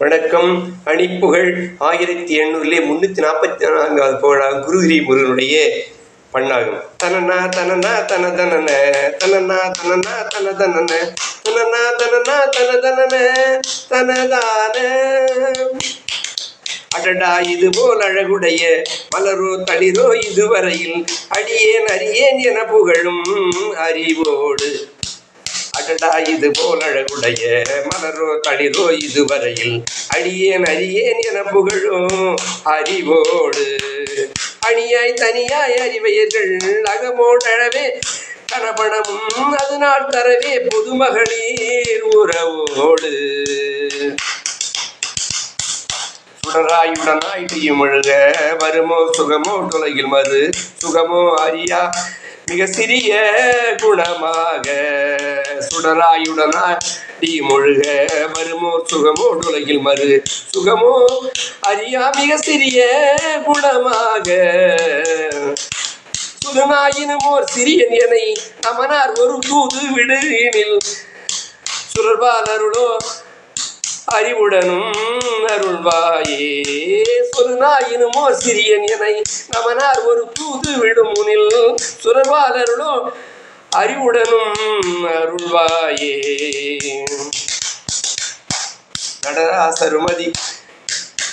வணக்கம். அணிப்புகழ் ஆயிரத்தி எண்ணூறுலே முன்னூற்றி நாற்பத்தி நான்காவது புகழாக குருகிரி முருகனுடைய பண்ணாகும். தனனா தனனா தன தனன தனனா தனனா தன தனன தனனா தனனா தன தனன தனதான. அடடா இது போல் அழகுடைய மலரோ தளிரோ இதுவரையில் அடியேன் அறியேன் என புகழும் அறிவோடு அடடா இது போல் அழகுடைய மலரோ தளிரோ இதுவரையில். அடியேன் அறியேன் என புகழும் அறிவோடு. அணியாய் தனியாய் அறிவையர்கள் அகமோடழவே கணபணமும் அதனால் தரவே பொதுமகளிர் உறவோடு. சுடராயுடனாய் தீயும் அழுக வருமோ சுகமோ துலகில் மறு. சுகமோ அறியா மிக சிறிய குணமாக. சுடராயுடனாய் தீயும் மொழுக வருமோ சுகமோ துலகில் மறு. சுகமோ அறியா மிக சிறிய குணமாக. சுகனாயினும் ஓர் சிறியன் எனை நமனார் ஒரு தூது விடுகினில். சுரர்பாலருளோ அறிவுடனும் அருள்வாயே. சொன்னாயினுமோ சிறியன் எனை நமனார் ஒரு தூது விடும் முனில். சுரபாலருளோ அறிவுடனும் அருள்வாயே. நடராசருமதி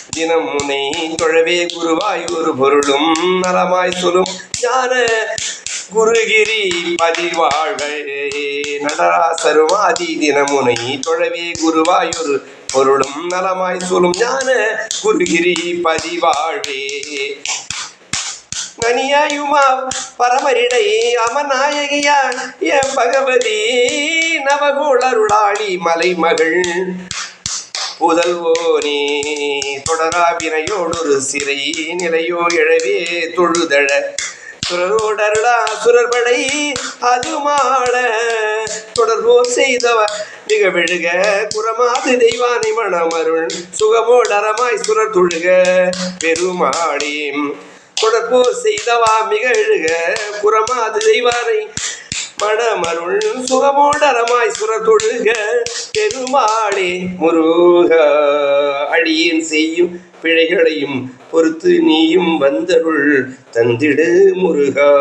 தினம் முனை தொழவே குருவாய் ஒரு பொருளும் நலமாய் சொல்லும். ஞான குருகிரி பதிவாழ்வே. நடராசருமாதி தினமுனை தொழவே குருவாய் ஒரு பொருளும் நலமாய் சொல்லும். ஞான குருகிரி பதிவாழ்வே. கனியாயுமா பரமரிடை அமநாயகியா என் பகவதி நவகோளருளாளி மலைமகள். புதல்வோனே தொடராபினையோடொரு சிறை நிலையோ எழவே தொழுதழ. சுரரோடருளா சுரர்படை அது மாட தொடர்போர் செய்தவ மிக விழுக குரமாது தெய்வானை மணமருள் சுகமோடரமாய் சுரர் தொழுக பெருமாளே. தொடர்போர் செய்தவா மிக எழுக குரமாது தெய்வானை மணமருள் சுகமோடரமாய் தொழுக பெருமாளே முருக. அடியேன் செய்யும் பிழைகளையும் பொறுத்து நீயும் வந்தருள் தந்திடு முருகா.